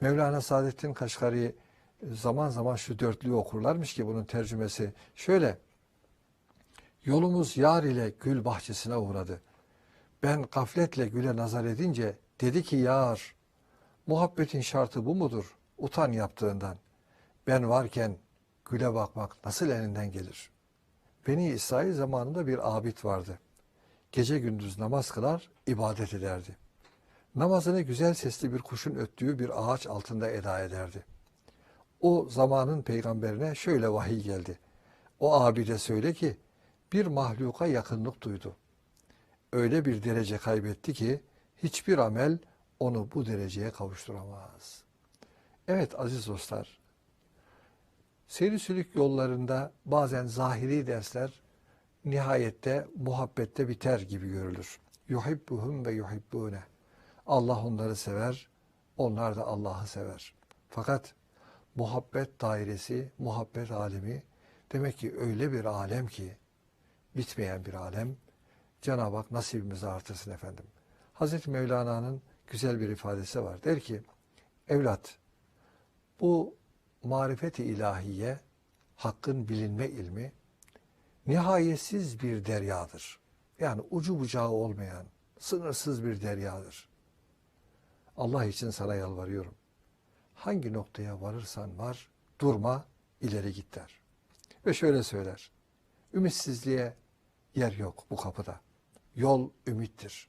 Mevlana Saadettin Kaşgari zaman zaman şu dörtlüğü okurlarmış ki bunun tercümesi şöyle. Yolumuz yar ile gül bahçesine uğradı. Ben gafletle güle nazar edince dedi ki yar, muhabbetin şartı bu mudur? Utan yaptığından. Ben varken güle bakmak nasıl elinden gelir? Beni İsrail zamanında bir abid vardı. Gece gündüz namaz kılar, ibadet ederdi. Namazını güzel sesli bir kuşun öttüğü bir ağaç altında eda ederdi. O zamanın peygamberine şöyle vahiy geldi. O abide söyle ki bir mahluka yakınlık duydu. Öyle bir derece kaybetti ki hiçbir amel onu bu dereceye kavuşturamaz. Evet aziz dostlar, seyri sülük yollarında bazen zahiri dersler nihayette muhabbette biter gibi görülür. Yuhibbuhum ve yuhibbune. Allah onları sever, onlar da Allah'ı sever. Fakat muhabbet dairesi, muhabbet alemi demek ki öyle bir alem ki bitmeyen bir alem. Cenab-ı Hak nasibimizi artırsın efendim. Hazreti Mevlana'nın güzel bir ifadesi var. Der ki, evlat bu marifeti ilahiye, hakkın bilinme ilmi nihayetsiz bir deryadır. Yani ucu bucağı olmayan, sınırsız bir deryadır. Allah için sana yalvarıyorum. Hangi noktaya varırsan var, durma, ileri git der. Ve şöyle söyler. Ümitsizliğe yer yok bu kapıda. Yol ümittir.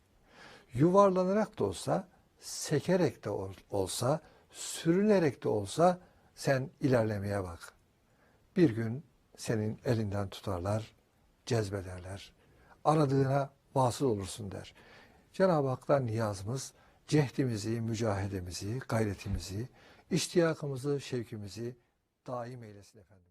Yuvarlanarak da olsa, sekerek de ol- olsa, sürünerek de olsa sen ilerlemeye bak. Bir gün senin elinden tutarlar, cezbederler. Aradığına vasıl olursun der. Cenab-ı Hak'tan niyazımız cehdimizi, mücahedemizi, gayretimizi, iştiyakımızı, şevkimizi daim eylesin efendim.